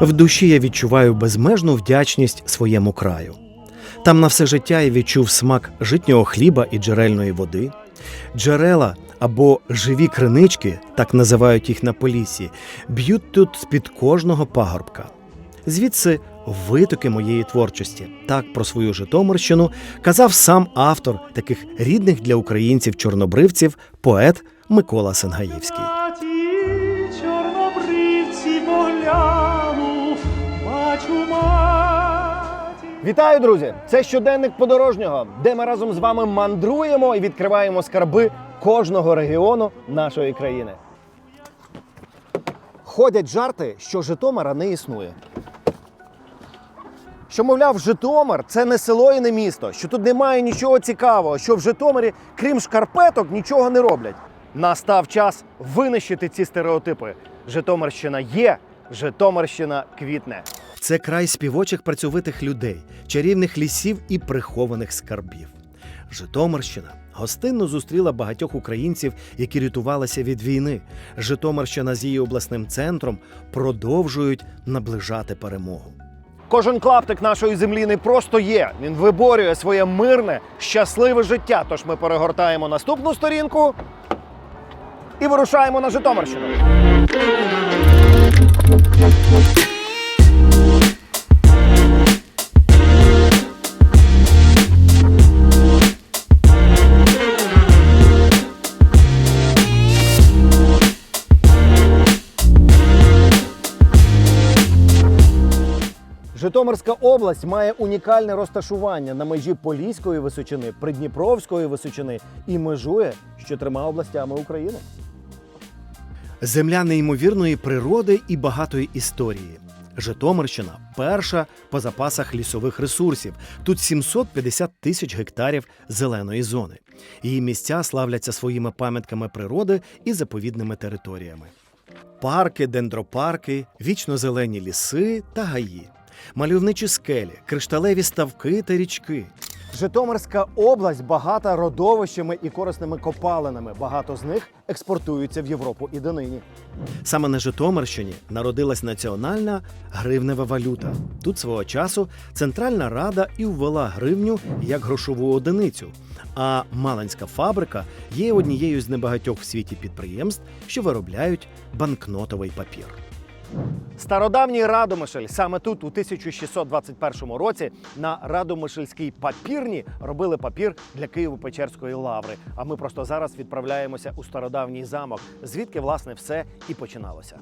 В душі я відчуваю безмежну вдячність своєму краю. Там на все життя я відчув смак житнього хліба і джерельної води, джерела або живі кринички, так називають їх на полісі, б'ють тут з-під кожного пагорбка. Звідси витоки моєї творчості. Так про свою Житомирщину казав сам автор таких рідних для українців чорнобривців, поет Микола Сенгаївський. Вітаю, друзі! Це щоденник подорожнього, де ми разом з вами мандруємо і відкриваємо скарби кожного регіону нашої країни. Ходять жарти, що Житомира не існує. Що, мовляв, Житомир це не село і не місто, що тут немає нічого цікавого, що в Житомирі, крім шкарпеток, нічого не роблять. Настав час винищити ці стереотипи. Житомирщина є, Житомирщина квітне. Це край співочих працьовитих людей, чарівних лісів і прихованих скарбів. Житомирщина гостинно зустріла багатьох українців, які рятувалися від війни. Житомирщина з її обласним центром продовжують наближати перемогу. Кожен клаптик нашої землі не просто є. Він виборює своє мирне, щасливе життя. Тож ми перегортаємо наступну сторінку і вирушаємо на Житомирщину. Житомирська область має унікальне розташування на межі Поліської височини, Придніпровської височини і межує з чотирма областями України. Земля неймовірної природи і багатої історії. Житомирщина перша по запасах лісових ресурсів. Тут 750 тисяч гектарів зеленої зони. Її місця славляться своїми пам'ятками природи і заповідними територіями. Парки, дендропарки, вічно зелені ліси та гаї, мальовничі скелі, кришталеві ставки та річки. Житомирська область багата родовищами і корисними копалинами. Багато з них експортуються в Європу і донині. Саме на Житомирщині народилась національна гривнева валюта. Тут свого часу Центральна Рада і ввела гривню як грошову одиницю. А Малинська фабрика є однією з небагатьох в світі підприємств, що виробляють банкнотовий папір. Стародавній Радомишль саме тут, у 1621 році, на Радомишльській папірні робили папір для Києво-Печерської лаври. А ми просто зараз відправляємося у стародавній замок, звідки власне все і починалося.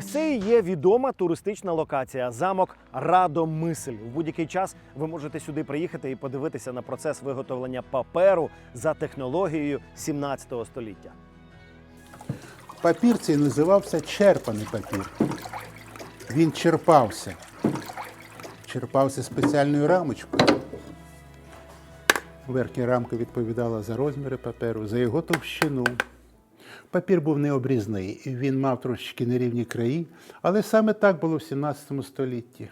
Ось це і є відома туристична локація замок Радомисль. В будь-який час ви можете сюди приїхати і подивитися на процес виготовлення паперу за технологією 17 століття. Папір цей називався черпаний папір. Він черпався. Черпався спеціальною рамочкою. Верхня рамка відповідала за розміри паперу, за його товщину. Папір був необрізний, він мав трошечки нерівні краї, але саме так було в 17 столітті.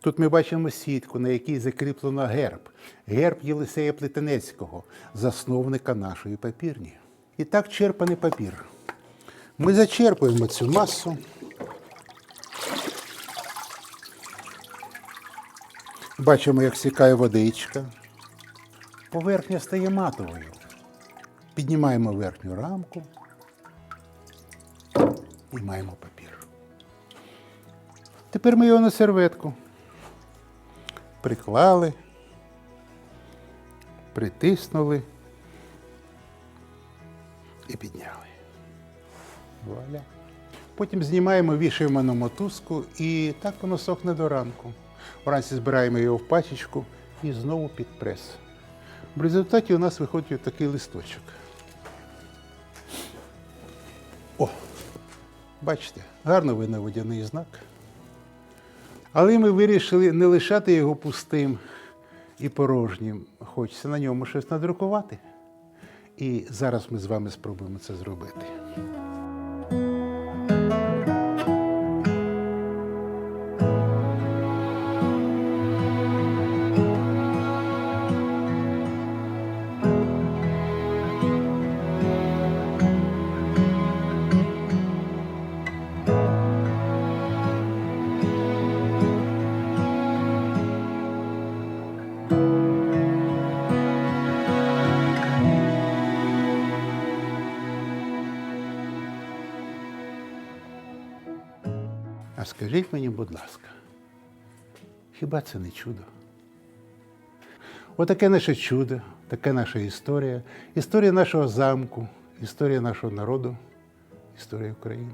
Тут ми бачимо сітку, на якій закріплено герб. Герб Єлисея Плетенецького, засновника нашої папірні. І так черпаний папір. Ми зачерпуємо цю масу. Бачимо, як стікає водичка. Поверхня стає матовою. Піднімаємо верхню рамку і маємо папір. Тепер ми його на серветку. Приклали, притиснули і підняли. Вуаля. Потім знімаємо, вішаємо на мотузку і так воно сохне до ранку. Вранці збираємо його в пачечку і знову під прес. В результаті у нас виходить такий листочок. О! Бачите, гарно видно водяний знак. Але ми вирішили не лишати його пустим і порожнім. Хочеться на ньому щось надрукувати. І зараз ми з вами спробуємо це зробити. Скажіть мені, будь ласка, хіба це не чудо? Отаке наше чудо, таке наша історія, історія нашого замку, історія нашого народу, історія України.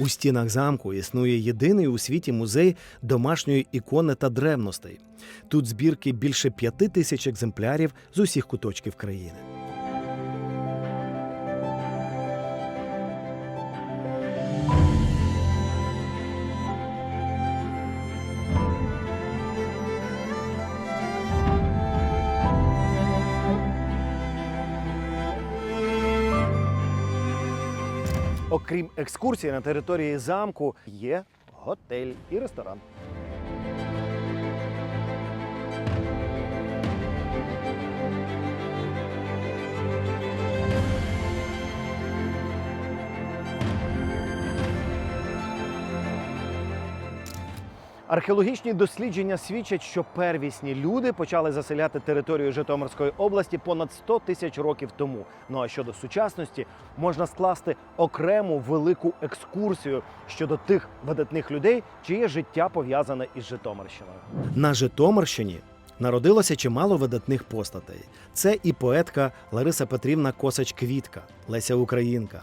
У стінах замку існує єдиний у світі музей домашньої ікони та древностей. Тут збірки більше п'яти тисяч екземплярів з усіх куточків країни. Окрім екскурсії на території замку, є готель і ресторан. Археологічні дослідження свідчать, що первісні люди почали заселяти територію Житомирської області понад 100 тисяч років тому. Ну а щодо сучасності, можна скласти окрему велику екскурсію щодо тих видатних людей, чиє життя пов'язане із Житомирщиною. На Житомирщині народилося чимало видатних постатей. Це і поетка Лариса Петрівна Косач Квітка, Леся Українка,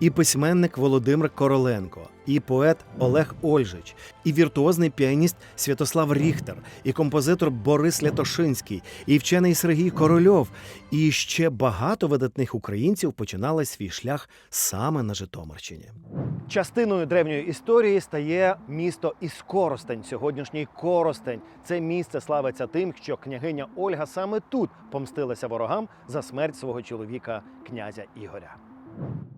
і письменник Володимир Короленко, і поет Олег Ольжич, і віртуозний піаніст Святослав Ріхтер, і композитор Борис Лятошинський, і вчений Сергій Корольов, і ще багато видатних українців починали свій шлях саме на Житомирщині. Частиною древньої історії стає місто Іскоростень, сьогоднішній Коростень. Це місце славиться тим, що княгиня Ольга саме тут помстилася ворогам за смерть свого чоловіка князя Ігоря.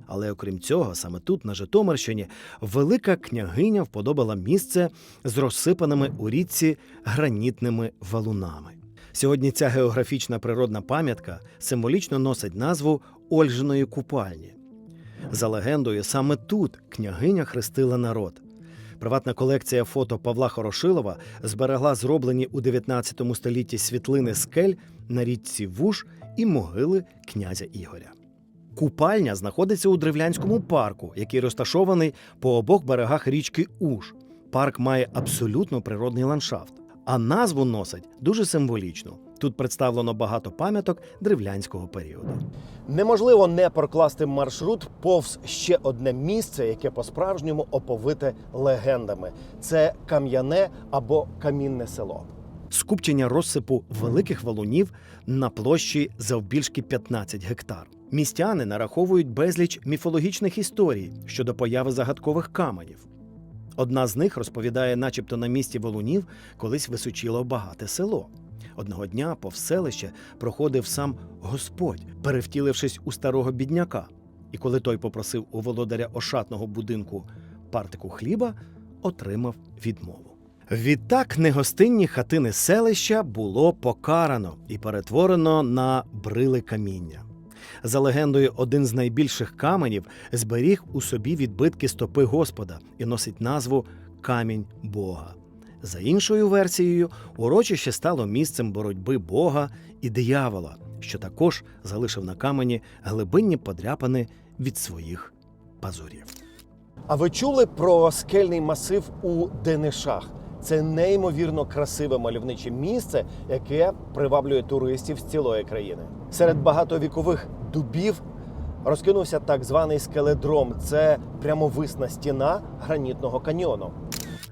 Але окрім цього, саме тут, на Житомирщині, велика княгиня вподобала місце з розсипаними у річці гранітними валунами. Сьогодні ця географічна природна пам'ятка символічно носить назву Ольжиної купальні. За легендою, саме тут княгиня хрестила народ. Приватна колекція фото Павла Хорошилова зберегла зроблені у 19 столітті світлини скель на річці Вуж і могили князя Ігоря. Купальня знаходиться у Древлянському парку, який розташований по обох берегах річки Уж. Парк має абсолютно природний ландшафт, а назву носить дуже символічно. Тут представлено багато пам'яток древлянського періоду. Неможливо не прокласти маршрут повз ще одне місце, яке по-справжньому оповите легендами. Це кам'яне або камінне село. Скупчення розсипу великих валунів на площі завбільшки 15 гектар. Містяни нараховують безліч міфологічних історій щодо появи загадкових каменів. Одна з них розповідає, начебто на місці валунів колись височило багате село. Одного дня повз селище проходив сам Господь, перевтілившись у старого бідняка. І коли той попросив у володаря ошатного будинку партику хліба, отримав відмову. Відтак негостинні хатини селища було покарано і перетворено на брили каміння. За легендою, один з найбільших каменів зберіг у собі відбитки стопи Господа і носить назву Камінь Бога. За іншою версією, урочище стало місцем боротьби Бога і диявола, що також залишив на камені глибинні подряпини від своїх пазурів. А ви чули про скельний масив у Денишах? Це неймовірно красиве мальовниче місце, яке приваблює туристів з цілої країни. Серед багатовікових дубів розкинувся так званий скеледром. Це прямовисна стіна гранітного каньйону.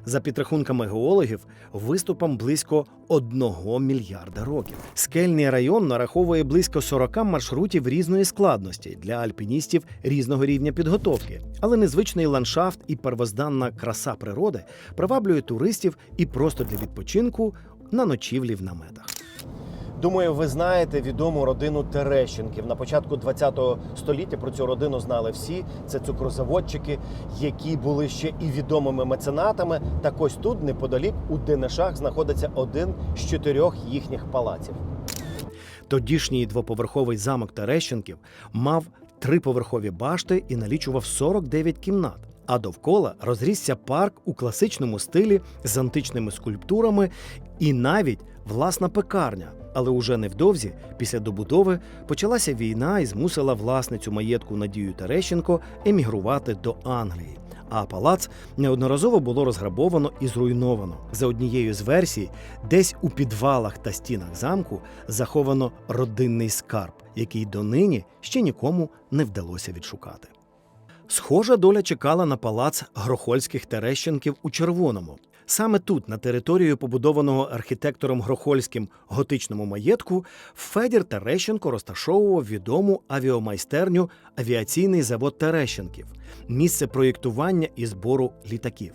За підрахунками геологів, виступам близько 1 мільярда років. Скельний район нараховує близько 40 маршрутів різної складності для альпіністів різного рівня підготовки. Але незвичний ландшафт і первозданна краса природи приваблює туристів і просто для відпочинку на ночівлі в наметах. Думаю, ви знаєте відому родину Терещенків. На початку ХХ століття про цю родину знали всі. Це цукрозаводчики, які були ще і відомими меценатами. Так ось тут, неподалік, у Денишах, знаходиться один з чотирьох їхніх палаців. Тодішній двоповерховий замок Терещенків мав триповерхові башти і налічував 49 кімнат. А довкола розрісся парк у класичному стилі з античними скульптурами і навіть власна пекарня. Але уже невдовзі, після добудови, почалася війна і змусила власницю маєтку Надію Терещенко емігрувати до Англії. а палац неодноразово було розграбовано і зруйновано. За однією з версій, десь у підвалах та стінах замку заховано родинний скарб, який донині ще нікому не вдалося відшукати. Схожа доля чекала на палац Грохольських Терещенків у Червоному. Саме тут, на територію побудованого архітектором Грохольським готичному маєтку, Федір Терещенко розташовував відому авіомайстерню Авіаційний завод Терещенків, місце проєктування і збору літаків.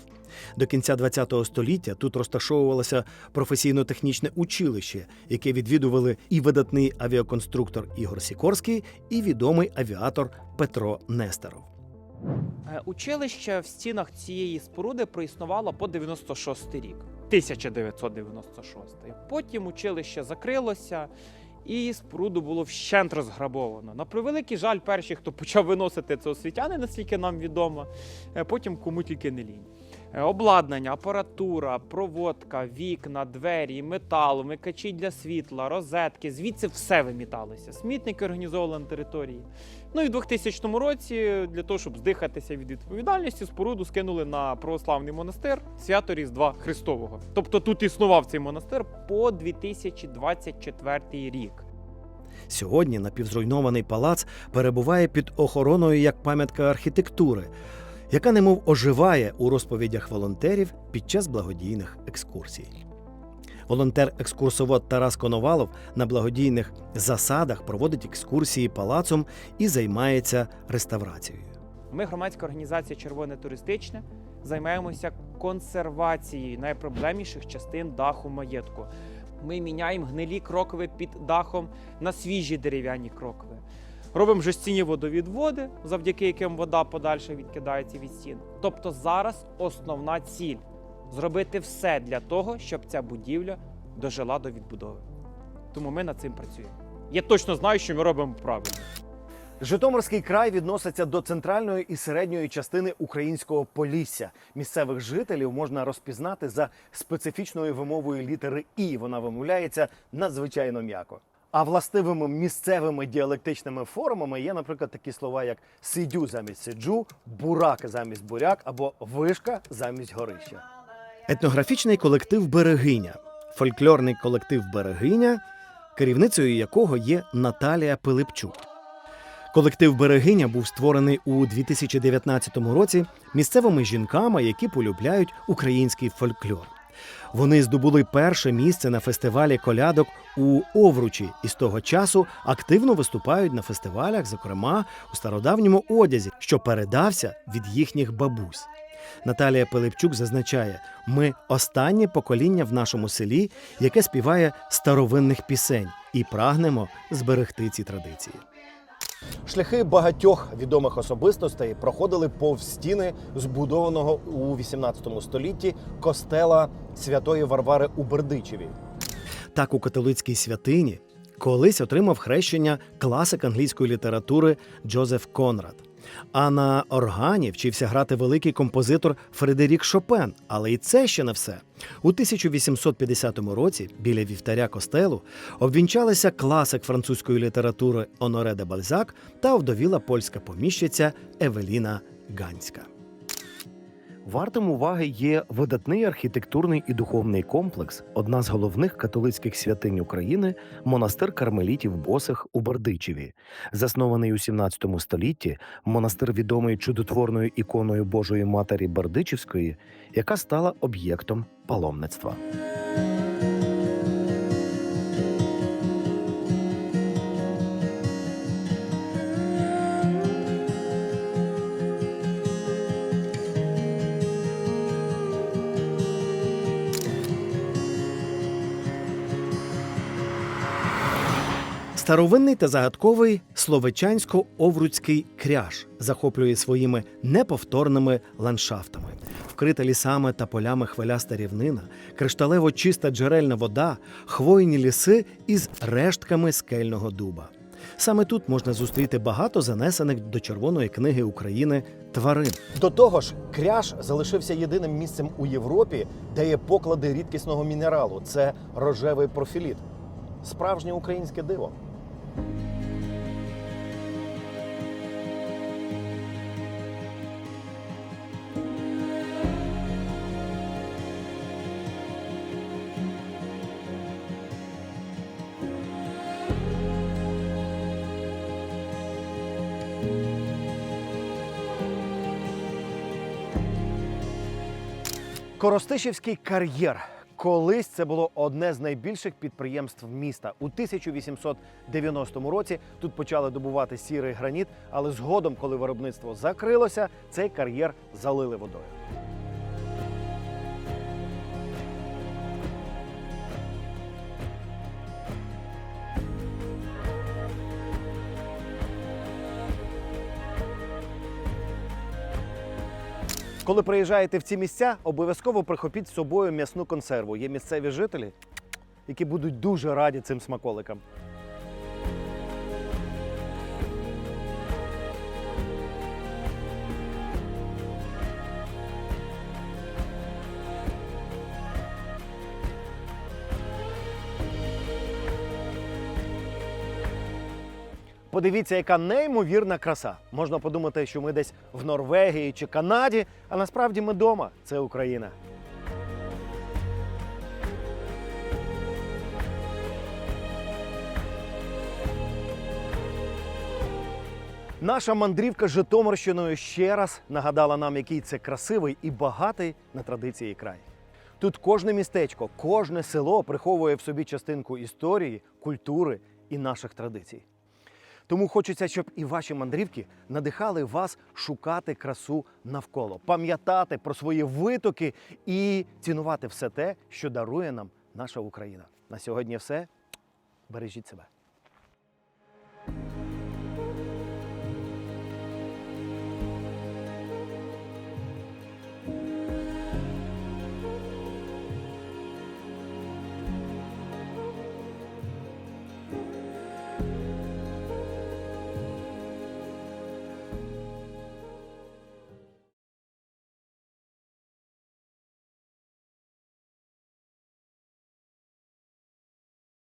До кінця ХХ століття тут розташовувалося професійно-технічне училище, яке відвідували і видатний авіаконструктор Ігор Сікорський, і відомий авіатор Петро Нестеров. Е, Училище в стінах цієї споруди проіснувало по 96 рік, 1996. Потім училище закрилося, і споруду було вщент розграбовано. На превеликий жаль, перші, хто почав виносити це освітяни, наскільки нам відомо, е, потім кому тільки не лінь. Е, Обладнання, апаратура, проводка, вікна, двері, метал, вмикачі для світла, розетки. Звідси все виміталося. Смітники організовували на території. Ну і в 2000 році, для того, щоб здихатися від відповідальності, споруду скинули на православний монастир свято Різдва Христового. Тобто тут існував цей монастир по 2024 рік. Сьогодні напівзруйнований палац перебуває під охороною як пам'ятка архітектури, яка немов оживає у розповідях волонтерів під час благодійних екскурсій. Волонтер-екскурсовод Тарас Коновалов на благодійних засадах проводить екскурсії палацом і займається реставрацією. Ми, громадська організація Червоне туристичне, займаємося консервацією найпроблемніших частин даху маєтку. Ми міняємо гнилі крокви під дахом на свіжі дерев'яні крокви. Робимо жестяні водовідводи, завдяки яким вода подальше відкидається від стін. Тобто зараз основна ціль зробити все для того, щоб ця будівля дожила до відбудови. Тому ми над цим працюємо. Я точно знаю, що ми робимо правильно. Житомирський край відноситься до центральної і середньої частини українського полісся. Місцевих жителів можна розпізнати за специфічною вимовою літери І. Вона вимовляється надзвичайно м'яко. А властивими місцевими діалектичними формами є, наприклад, такі слова, як сидю замість сиджу, бурак замість буряк або вишка замість горища. Етнографічний колектив Берегиня, фольклорний колектив Берегиня, керівницею якого є Наталія Пилипчук. Колектив Берегиня був створений у 2019 році місцевими жінками, які полюбляють український фольклор. Вони здобули перше місце на фестивалі колядок у Овручі і з того часу активно виступають на фестивалях, зокрема у стародавньому одязі, що передався від їхніх бабусь. Наталія Пилипчук зазначає: ми останнє покоління в нашому селі, яке співає старовинних пісень, і прагнемо зберегти ці традиції. Шляхи багатьох відомих особистостей проходили повз стіни збудованого у 18 столітті костела Святої Варвари у Бердичеві. Так у католицькій святині колись отримав хрещення класик англійської літератури Джозеф Конрад. А на органі вчився грати великий композитор Фредерік Шопен. Але і це ще не все. У 1850 році біля вівтаря костелу обвінчалися класик французької літератури Оноре де Бальзак та овдовіла польська поміщиця Евеліна Ганська. Вартим уваги є видатний архітектурний і духовний комплекс, одна з головних католицьких святинь України монастир кармелітів Босих у Бердичеві. Заснований у 17 столітті, монастир відомий чудотворною іконою Божої Матері Бердичівської, яка стала об'єктом паломництва. Старовинний та загадковий словечансько-овруцький кряж захоплює своїми неповторними ландшафтами. Вкрита лісами та полями хвиляста рівнина, кришталево чиста джерельна вода, хвойні ліси із рештками скельного дуба. Саме тут можна зустріти багато занесених до Червоної книги України тварин. До того ж, кряж залишився єдиним місцем у Європі, де є поклади рідкісного мінералу. Це рожевий профіліт. Справжнє українське диво. Коростишівський кар'єр. Колись це було одне з найбільших підприємств міста. У 1890 році тут почали добувати сірий граніт, але згодом, коли виробництво закрилося, цей кар'єр залили водою. Коли приїжджаєте в ці місця, обов'язково прихопіть з собою м'ясну консерву. Є місцеві жителі, які будуть дуже раді цим смаколикам. Подивіться, яка неймовірна краса. Можна подумати, що ми десь в Норвегії чи Канаді, а насправді ми вдома. Це Україна. Наша мандрівка Житомирщиною ще раз нагадала нам, який це красивий і багатий на традиції край. Тут кожне містечко, кожне село приховує в собі частинку історії, культури і наших традицій. Тому хочеться, щоб і ваші мандрівки надихали вас шукати красу навколо, пам'ятати про свої витоки і цінувати все те, що дарує нам наша Україна. На сьогодні все. Бережіть себе.